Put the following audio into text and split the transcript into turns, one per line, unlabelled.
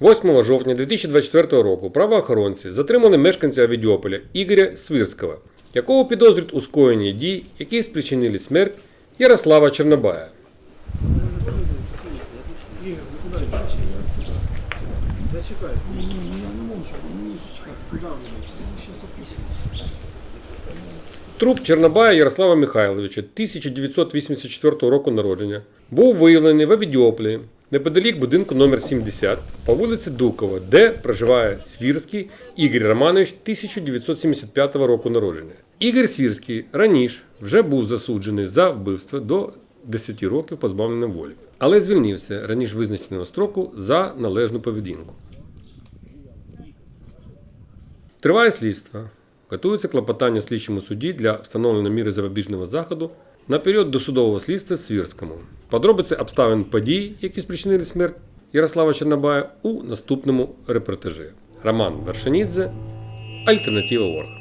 8 жовтня 2024 року правоохоронці затримали мешканця Авідіополя Ігоря Свирського, якого підозрюють у скоєнні дій, які спричинили смерть Ярослава.
Зачекай.
Труп Чернобая Ярослава Михайловича 1984 року народження був виявлений в Авідіополі неподалік будинку номер 70 по вулиці Дукова, де проживає Свірський Ігор Романович 1975 року народження. Ігор Свірський раніше вже був засуджений за вбивство до 10 років позбавлення волі, але звільнився раніше визначеного строку за належну поведінку. Триває слідство. Готується клопотання слідчому суді для встановлення міри запобіжного заходу на період досудового слідства Свірському. Подробиці обставин подій, які спричинили смерть Ярослава Чорнобая, у наступному репортажі. Роман Вершинідзе, Альтернатива Орг.